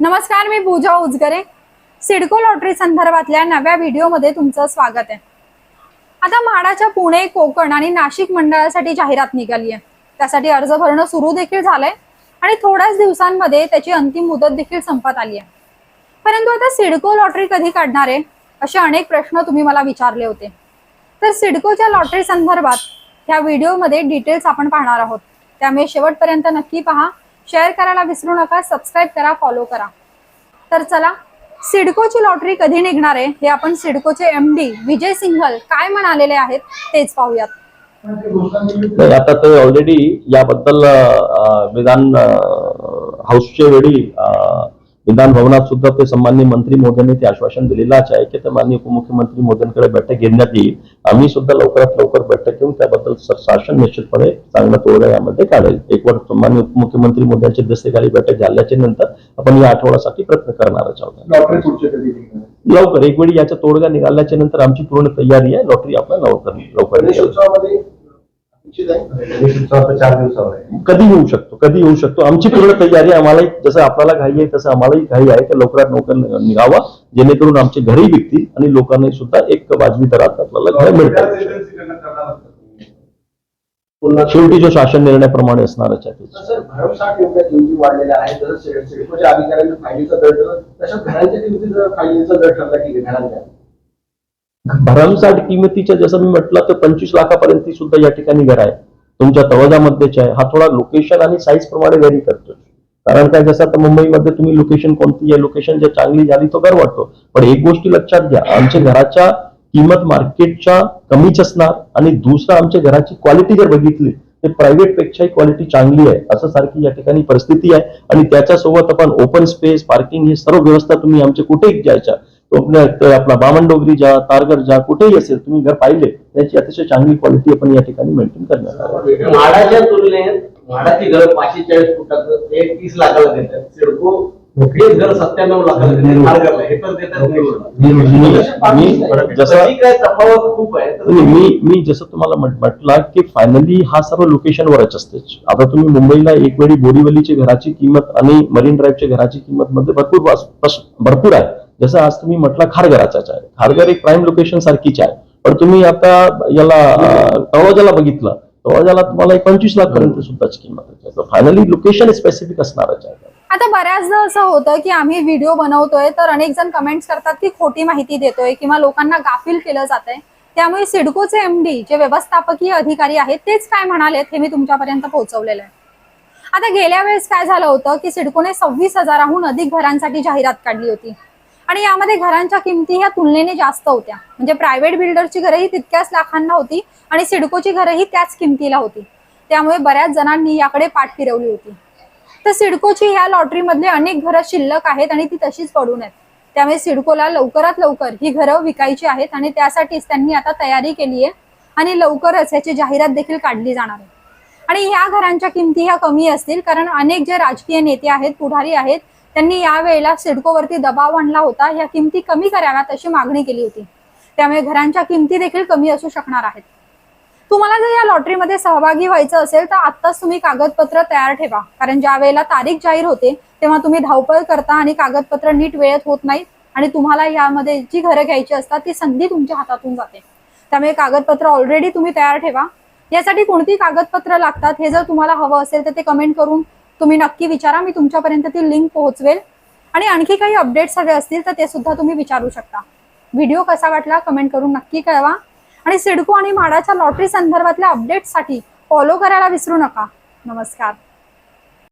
नमस्कार मी पूजा उजगरे. सिडको लॉटरी संदर्भातल्या नव्या व्हिडिओमध्ये तुमचं स्वागत आहे. आता म्हाडाच्या पुणे कोकण आणि नाशिक मंडळासाठी जाहिरात निघाली आहे. त्यासाठी अर्ज भरणं सुरू देखील झालंय आणि थोड्याच दिवसांमध्ये त्याची अंतिम मुदत देखील संपत आली आहे. परंतु आता सिडको लॉटरी कधी काढणार आहे? असे अनेक प्रश्न तुम्ही मला विचारले होते. तर सिडकोच्या लॉटरी संदर्भात ह्या व्हिडिओमध्ये डिटेल्स आपण पाहणार आहोत. त्यामुळे शेवटपर्यंत नक्की पहा. शेअर करायला विसरू नका सबस्क्राईब करा फॉलो करा. तर चला सिडकोची लॉटरी कधी निघणार आहे? हे आपण सिडकोचे एम डी विजय सिंघल काय म्हणालेले आहेत तेच पाहूयात. नाही आता ते ऑलरेडी याबद्दल विधान हाऊसच्या वेळी विधान भवनात सुद्धा ते सन्मान्य मंत्री मोदयांनी ते आश्वासन दिलेलंच आहे की ते माननीय उपमुख्यमंत्री मोदयांकडे बैठक घेण्यात येईल. आम्ही सुद्धा लवकरात लवकर बैठक घेऊन त्याबद्दल शासन निश्चितपणे चांगलं तोडगा यामध्ये काढेल. एक वर सन्मान्य उपमुख्यमंत्री मोदयांच्या दस्तखाली बैठक झाल्याच्यानंतर आपण या आठवड्यासाठी प्रयत्न करणारच आहोत. लवकर एक वेळी याचा तोडगा निघाल्याच्या नंतर आमची पूर्ण तयारी आहे. लॉटरी आपण लवकर लवकर चार दिवसावर कधी येऊ शकतो? कधी येऊ शकतो? आमची पूर्ण तयारी आहे आम्हालाही जसं आपल्याला घाई आहे तसं आम्हालाही घाई आहे. की लवकरात लवकर निघावा. जेणेकरून आमचे घरही विकतील आणि लोकांनाही सुद्धा एक वाजवी दरात आपल्याला घर मिळतात पुन्हा शेवटी जो शासन निर्णयाप्रमाणे असणारच आहे ते. सर भरमसाठ जसं किमतीच्या जसं मी म्हटलं तर पंचवीस लाखापर्यंत सुद्धा या ठिकाणी घर आहे. तुमच्या तळोजामध्येच आहे. हा थोडा लोकेशन आणि साईज प्रमाणे व्हेरी करतो. कारण काय जसं आता मुंबईमध्ये तुम्ही लोकेशन कोणती आहे लोकेशन जर चांगली झाली तो घर वाटतो पण एक गोष्टी लक्षात घ्या आमच्या घराच्या किंमत मार्केटच्या कमीच असणार आणि दुसरं आमच्या घराची क्वालिटी जर बघितली ते प्रायव्हेट पेक्षाही क्वालिटी चांगली आहे. असं सारखी या ठिकाणी परिस्थिती आहे. आणि त्याच्यासोबत आपण ओपन स्पेस पार्किंग ही सर्व व्यवस्था तुम्ही आमच्या कुठेही जायच्या तो आपल्या तर आपला बामणडोगरी जा तारगड जा कुठेही असेल तुम्ही घर पाहिले त्याची अतिशय चांगली क्वालिटी आपण या ठिकाणी मेंटेन करण्यात. म्हाडाच्या तुलनेत म्हाडाची घर पाचशे चाळीस फुटाचं ते तीस लाखाला देतात. सिडको हेच घर सत्त्याण्णव लाखाला हे पण देतात. मी मी जसं तशी काय तफावत खूप आहे तर नाही, मी मी जसं तुम्हाला म्हट- म्हटलं की फायनली हा सर्व लोकेशनवरच असते. आता तुम्ही मुंबईला एक वेळी बोरीवलीची घराची किंमत आणि मरीन ड्राईव्हच्या घराची किंमत मध्ये भरपूर भरपूर आहे. जसं आज तुम्ही म्हटलं खारघराचाच आहे. खारघर एक प्राईम लोकेशन सारखीच आहे. पण तुम्ही आता याला अं, तळोजाला बघितलं. तळोजाला तुम्हाला एक पंचवीस लाख पर्यंत सुद्धाची किंमत फायनली लोकेशन स्पेसिफिक असणारच आहे. आता बऱ्याचदा असं होतं की आम्ही व्हिडिओ बनवतोय तर अनेक जण कमेंट्स करतात की खोटी माहिती देतोय किंवा लोकांना गाफील केलं जात आहे त्यामुळे सिडकोचे एम डी जे व्यवस्थापकीय अधिकारी आहेत तेच काय म्हणालेत हे मी तुमच्यापर्यंत पोहोचवलेलं आहे. आता गेल्या वेळेस काय झालं होतं की सिडकोने सव्वीस हजाराहून अधिक घरांसाठी जाहिरात काढली होती. आणि यामध्ये घरांच्या किमती ह्या तुलनेने जास्त होत्या. म्हणजे प्रायव्हेट बिल्डरची घरंही तितक्याच लाखांना होती आणि सिडकोची घरंही त्याच किमतीला होती. त्यामुळे बऱ्याच जणांनी याकडे पाठ फिरवली होती. तर सिडकोची ह्या लॉटरीमधले अनेक घरं शिल्लक आहेत आणि ती तशीच पडून आहेत. त्यामुळे सिडकोला लवकरात लवकर ही घरं विकायची आहेत आणि त्यासाठीच त्यांनी आता तयारी केली आहे आणि लवकरच याची जाहिरात देखील काढली जाणार आहे. आणि ह्या घरांच्या किमती ह्या कमी असतील कारण अनेक जे राजकीय नेते आहेत पुढारी आहेत त्यांनी यावेळेला सिडकोवरती दबाव आणला होता. या किमती कमी कराव्यात अशी मागणी केली होती. त्यामुळे घरांच्या किमती देखील कमी असू शकणार आहेत. तुम्हाला जर या लॉटरीमध्ये सहभागी व्हायचं असेल तर आत्ताच तुम्ही कागदपत्र तयार ठेवा. कारण ज्या वेळेला तारीख जाहीर होते तेव्हा तुम्ही धावपळ करता आणि कागदपत्र नीट वेळेत होत नाहीत आणि तुम्हाला यामध्ये जी घरं घ्यायची असतात ती संधी तुमच्या हातातून जाते. त्यामुळे कागदपत्र ऑलरेडी तुम्ही तयार ठेवा. यासाठी कोणती कागदपत्र लागतात हे जर तुम्हाला हवं असेल तर ते कमेंट करून तुम्ही नक्की विचारा मी तुमच्यापर्यंत ती लिंक पोहोचवेल. आणि आणखी काही अपडेट्स हवे असतील तर ते सुद्धा तुम्ही विचारू शकता. व्हिडिओ कसा वाटला कमेंट करून नक्की कळवा. आणि सिडको आणि माडाच्या लॉटरी संदर्भातल्या अपडेट्ससाठी फॉलो करायला विसरू नका. नमस्कार.